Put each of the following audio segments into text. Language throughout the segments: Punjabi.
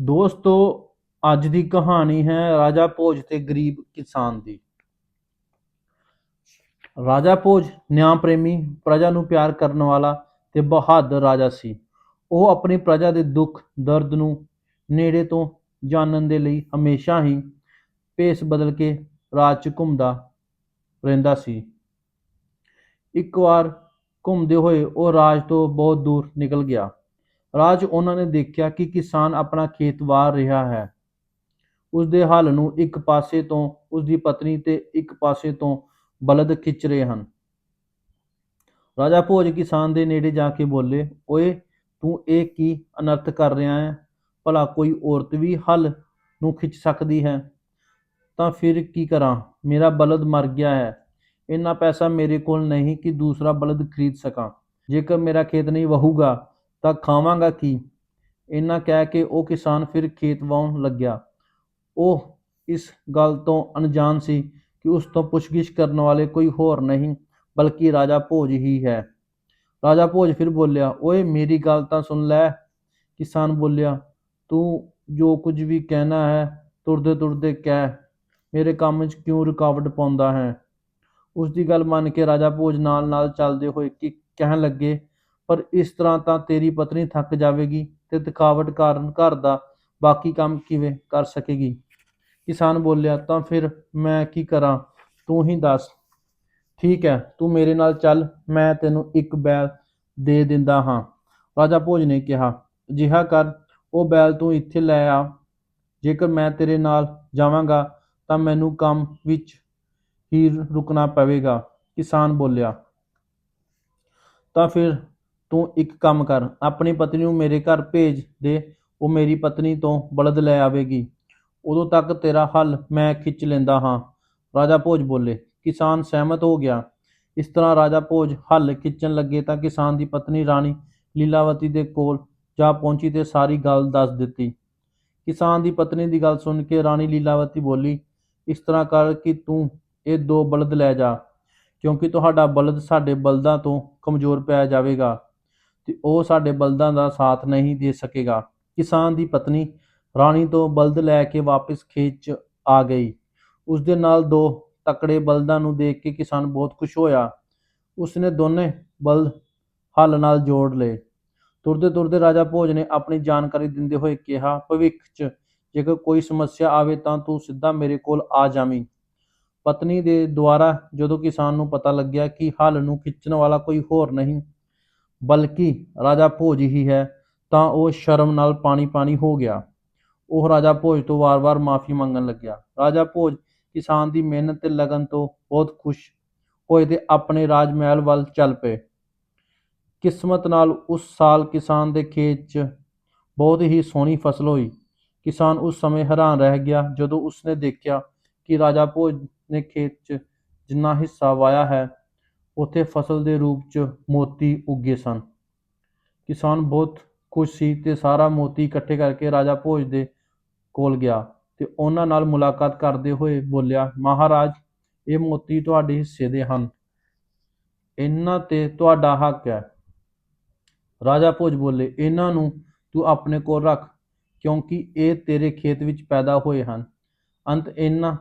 ਦੋਸਤੋ, ਅੱਜ ਦੀ ਕਹਾਣੀ ਹੈ ਰਾਜਾ ਭੋਜ ਤੇ ਗਰੀਬ ਕਿਸਾਨ ਦੀ। ਰਾਜਾ ਭੋਜ ਨਿਆਂ ਪ੍ਰੇਮੀ, ਪ੍ਰਜਾ ਨੂੰ ਪਿਆਰ ਕਰਨ ਵਾਲਾ ਤੇ ਬਹਾਦਰ ਰਾਜਾ ਸੀ। ਉਹ ਆਪਣੀ ਪ੍ਰਜਾ ਦੇ ਦੁੱਖ, ਦਰਦ ਨੂੰ ਨੇੜੇ ਤੋਂ ਜਾਣਨ ਦੇ ਲਈ ਹਮੇਸ਼ਾ ਹੀ ਭੇਸ ਬਦਲ ਕੇ ਰਾਜ 'ਚ ਘੁੰਮਦਾ ਰਹਿੰਦਾ ਸੀ। ਇੱਕ ਵਾਰ ਘੁੰਮਦੇ ਹੋਏ ਉਹ ਰਾਜ ਤੋਂ ਬਹੁਤ ਦੂਰ ਨਿਕਲ ਗਿਆ। ਰਾਜ ਉਹਨਾਂ ਨੇ ਦੇਖਿਆ ਕਿ ਕਿਸਾਨ ਆਪਣਾ ਖੇਤ ਵਾਰ ਰਿਹਾ ਹੈ। ਉਸ ਦੇ ਹਲ ਨੂੰ ਇੱਕ ਪਾਸੇ ਤੋਂ ਉਸ ਦੀ ਪਤਨੀ ਤੇ ਇੱਕ ਪਾਸੇ ਤੋਂ ਬਲਦ ਖਿੱਚ ਰਹੇ ਹਨ। ਰਾਜਾ ਭੋਜ ਕਿਸਾਨ ਦੇ ਨੇੜੇ ਜਾ ਕੇ ਬੋਲੇ, ਓਏ, ਤੂੰ ਇਹ ਕੀ ਅਨਰਥ ਕਰ ਰਿਹਾ ਹੈ? ਭਲਾ ਕੋਈ ਔਰਤ ਵੀ ਹਲ ਨੂੰ ਖਿੱਚ ਸਕਦੀ ਹੈ? ਤਾਂ ਫਿਰ ਕੀ ਕਰਾਂ? ਮੇਰਾ ਬਲਦ ਮਰ ਗਿਆ ਹੈ। ਇੰਨਾ ਪੈਸਾ ਮੇਰੇ ਕੋਲ ਨਹੀਂ ਕਿ ਦੂਸਰਾ ਬਲਦ ਖਰੀਦ ਸਕਾਂ। ਜੇਕਰ ਮੇਰਾ ਖੇਤ ਨਹੀਂ ਵਹੂਗਾ ਤਾਂ ਖਾਵਾਂਗਾ ਕੀ? ਇੰਨਾ ਕਹਿ ਕੇ ਉਹ ਕਿਸਾਨ ਫਿਰ ਖੇਤ ਵਾਹੁਣ ਲੱਗਿਆ। ਉਹ ਇਸ ਗੱਲ ਤੋਂ ਅਣਜਾਣ ਸੀ ਕਿ ਉਸ ਤੋਂ ਪੁੱਛਗਿੱਛ ਕਰਨ ਵਾਲੇ ਕੋਈ ਹੋਰ ਨਹੀਂ, ਬਲਕਿ ਰਾਜਾ ਭੋਜ ਹੀ ਹੈ। ਰਾਜਾ ਭੋਜ ਫਿਰ ਬੋਲਿਆ, ਓਏ, ਮੇਰੀ ਗੱਲ ਤਾਂ ਸੁਣ ਲੈ। ਕਿਸਾਨ ਬੋਲਿਆ, ਤੂੰ ਜੋ ਕੁਝ ਵੀ ਕਹਿਣਾ ਹੈ, ਤੁਰਦੇ ਤੁਰਦੇ ਕਹਿ। ਮੇਰੇ ਕੰਮ 'ਚ ਕਿਉਂ ਰੁਕਾਵਟ ਪਾਉਂਦਾ ਹੈ? ਉਸ ਦੀ ਗੱਲ ਮੰਨ ਕੇ ਰਾਜਾ ਭੋਜ ਨਾਲ ਨਾਲ ਚੱਲਦੇ ਹੋਏ ਕਿ, ਕਹਿਣ ਲੱਗੇ ਪਰ ਇਸ ਤਰ੍ਹਾਂ ਤਾਂ ਤੇਰੀ ਪਤਨੀ ਥੱਕ ਜਾਵੇਗੀ ਤੇ ਥਕਾਵਟ ਕਾਰਨ ਘਰ ਦਾ ਬਾਕੀ ਕੰਮ ਕਿਵੇਂ ਕਰ ਸਕੇਗੀ? ਕਿਸਾਨ ਬੋਲਿਆ, ਤਾਂ ਫਿਰ ਮੈਂ ਕੀ ਕਰਾਂ? ਤੂੰ ਹੀ ਦੱਸ। ਠੀਕ ਹੈ, ਤੂੰ ਮੇਰੇ ਨਾਲ ਚੱਲ, ਮੈਂ ਤੈਨੂੰ ਇੱਕ ਬੈਲ ਦੇ ਦਿੰਦਾ ਹਾਂ। ਰਾਜਾ ਭੋਜ ਨੇ ਕਿਹਾ ਅਜਿਹਾ ਕਰ, ਉਹ ਬੈਲ ਤੂੰ ਇੱਥੇ ਲੈ ਆ। ਜੇਕਰ ਮੈਂ ਤੇਰੇ ਨਾਲ ਜਾਵਾਂਗਾ, ਤਾਂ ਮੈਨੂੰ ਕੰਮ ਵਿੱਚ ਹੀ ਰੁਕਣਾ ਪਵੇਗਾ। ਕਿਸਾਨ ਬੋਲਿਆ, ਤਾਂ ਫਿਰ ਤੂੰ ਇੱਕ ਕੰਮ ਕਰ, ਆਪਣੀ ਪਤਨੀ ਨੂੰ ਮੇਰੇ ਘਰ ਭੇਜ ਦੇ, ਉਹ ਮੇਰੀ ਪਤਨੀ ਤੋਂ ਬਲਦ ਲੈ ਆਵੇਗੀ। ਉਦੋਂ ਤੱਕ ਤੇਰਾ ਹੱਲ ਮੈਂ ਖਿੱਚ ਲੈਂਦਾ ਹਾਂ। ਰਾਜਾ ਭੋਜ ਬੋਲੇ, ਕਿਸਾਨ ਸਹਿਮਤ ਹੋ ਗਿਆ। ਇਸ ਤਰ੍ਹਾਂ ਰਾਜਾ ਭੋਜ ਹੱਲ ਖਿੱਚਣ ਲੱਗੇ ਤਾਂ ਕਿਸਾਨ ਦੀ ਪਤਨੀ ਰਾਣੀ ਲੀਲਾਵਤੀ ਦੇ ਕੋਲ ਜਾ ਪਹੁੰਚੀ ਤੇ ਸਾਰੀ ਗੱਲ ਦੱਸ ਦਿੱਤੀ। ਕਿਸਾਨ ਦੀ ਪਤਨੀ ਦੀ ਗੱਲ ਸੁਣ ਕੇ ਰਾਣੀ ਲੀਲਾਵਤੀ ਬੋਲੀ, ਇਸ ਤਰ੍ਹਾਂ ਕਰ ਕਿ ਤੂੰ ਇਹ ਦੋ ਬਲਦ ਲੈ ਜਾ, ਕਿਉਂਕਿ ਤੁਹਾਡਾ ਬਲਦ ਸਾਡੇ ਬਲਦਾਂ ਤੋਂ ਕਮਜ਼ੋਰ ਪੈ ਜਾਵੇਗਾ। ਤੇ ਉਹ ਸਾਡੇ ਬਲਦਾਂ ਦਾ ਸਾਥ ਨਹੀਂ ਦੇ ਸਕੇਗਾ। ਕਿਸਾਨ ਦੀ ਪਤਨੀ ਰਾਣੀ ਤੋਂ ਬਲਦ ਲੈ ਕੇ ਵਾਪਸ ਖੇਤ 'ਚ ਆ ਗਈ। ਉਸ ਦੇ ਨਾਲ ਦੋ ਤਕੜੇ ਬਲਦਾਂ ਨੂੰ ਦੇਖ ਕੇ ਕਿਸਾਨ ਬਹੁਤ ਖੁਸ਼ ਹੋਇਆ। ਉਸਨੇ ਦੋਨੇ ਬਲਦ ਹਲ ਨਾਲ ਜੋੜ ਲਏ। ਤੁਰਦੇ ਤੁਰਦੇ ਰਾਜਾ ਭੋਜ ਨੇ ਆਪਣੀ ਜਾਣਕਾਰੀ ਦਿੰਦੇ ਹੋਏ ਕਿਹਾ, ਭਵਿੱਖ 'ਚ ਜੇਕਰ ਕੋਈ ਸਮੱਸਿਆ ਆਵੇ ਤਾਂ ਤੂੰ ਸਿੱਧਾ ਮੇਰੇ ਕੋਲ ਆ ਜਾਵੀਂ। ਪਤਨੀ ਦੇ ਦੁਆਰਾ ਜਦੋਂ ਕਿਸਾਨ ਨੂੰ ਪਤਾ ਲੱਗਿਆ ਕਿ ਹਲ ਨੂੰ ਖਿੱਚਣ ਵਾਲਾ ਕੋਈ ਹੋਰ ਨਹੀਂ ਬਲਕਿ ਰਾਜਾ ਭੋਜ ਹੀ ਹੈ, ਤਾਂ ਉਹ ਸ਼ਰਮ ਨਾਲ ਪਾਣੀ ਪਾਣੀ ਹੋ ਗਿਆ। ਉਹ ਰਾਜਾ ਭੋਜ ਤੋਂ ਵਾਰ-ਵਾਰ ਮਾਫੀ ਮੰਗਣ ਲੱਗਿਆ। ਰਾਜਾ ਭੋਜ ਕਿਸਾਨ ਦੀ ਮਿਹਨਤ ਤੇ ਲਗਨ ਤੋਂ ਬਹੁਤ ਖੁਸ਼ ਹੋਏ ਤੇ ਆਪਣੇ ਰਾਜ ਮਹਿਲ ਵੱਲ ਚੱਲ ਪਏ। ਕਿਸਮਤ ਨਾਲ ਉਸ ਸਾਲ ਕਿਸਾਨ ਦੇ ਖੇਤ 'ਚ ਬਹੁਤ ਹੀ ਸੋਹਣੀ ਫਸਲ ਹੋਈ। ਕਿਸਾਨ ਉਸ ਸਮੇਂ ਹੈਰਾਨ ਰਹਿ ਗਿਆ ਜਦੋਂ ਉਸਨੇ ਦੇਖਿਆ ਕਿ ਰਾਜਾ ਭੋਜ ਨੇ ਖੇਤ 'ਚ ਜਿੰਨਾ ਹਿੱਸਾ ਵਾਇਆ ਹੈ ਉੱਥੇ ਫਸਲ ਦੇ ਰੂਪ 'ਚ ਮੋਤੀ ਉੱਗੇ ਸਨ। ਕਿਸਾਨ ਬਹੁਤ ਖੁਸ਼ ਸੀ ਤੇ ਸਾਰਾ ਮੋਤੀ ਇਕੱਠੇ ਕਰਕੇ ਰਾਜਾ ਭੋਜ ਦੇ ਕੋਲ ਗਿਆ ਤੇ ਉਹਨਾਂ ਨਾਲ ਮੁਲਾਕਾਤ ਕਰਦੇ ਹੋਏ ਬੋਲਿਆ, ਮਹਾਰਾਜ, ਇਹ ਮੋਤੀ ਤੁਹਾਡੇ ਹਿੱਸੇ ਦੇ ਹਨ। ਇਹਨਾਂ ਤੇ ਤੁਹਾਡਾ ਹੱਕ ਹੈ। ਰਾਜਾ ਭੋਜ ਬੋਲੇ, ਇਹਨਾਂ ਨੂੰ ਤੂੰ ਆਪਣੇ ਕੋਲ ਰੱਖ, ਕਿਉਂਕਿ ਇਹ ਤੇਰੇ ਖੇਤ ਵਿੱਚ ਪੈਦਾ ਹੋਏ ਹਨ। ਅੰਤ ਇਹਨਾਂ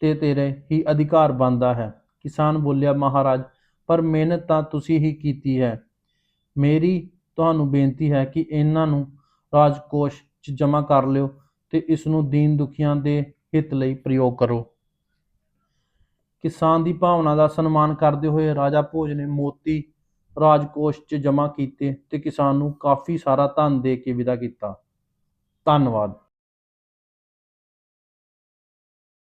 ਤੇ ਤੇਰੇ ਹੀ ਅਧਿਕਾਰ ਬਣਦਾ ਹੈ। ਕਿਸਾਨ ਬੋਲਿਆ, ਮਹਾਰਾਜ, ਪਰ ਮਿਹਨਤ ਤਾਂ ਤੁਸੀਂ ਹੀ ਕੀਤੀ ਹੈ। ਮੇਰੀ ਤੁਹਾਨੂੰ ਬੇਨਤੀ ਹੈ ਕਿ ਇਹਨਾਂ ਨੂੰ ਰਾਜਕੋਸ਼ 'ਚ ਜਮ੍ਹਾਂ ਕਰ ਲਿਓ ਤੇ ਇਸ ਨੂੰ ਦੀਨ ਦੁਖੀਆਂ ਦੇ ਹਿੱਤ ਲਈ ਪ੍ਰਯੋਗ ਕਰੋ। ਕਿਸਾਨ ਦੀ ਭਾਵਨਾ ਦਾ ਸਨਮਾਨ ਕਰਦੇ ਹੋਏ ਰਾਜਾ ਭੋਜ ਨੇ ਮੋਤੀ ਰਾਜਕੋਸ਼ 'ਚ ਜਮ੍ਹਾਂ ਕੀਤੇ ਤੇ ਕਿਸਾਨ ਨੂੰ ਕਾਫੀ ਸਾਰਾ ਧਨ ਦੇ ਕੇ ਵਿਦਾ ਕੀਤਾ। ਧੰਨਵਾਦ।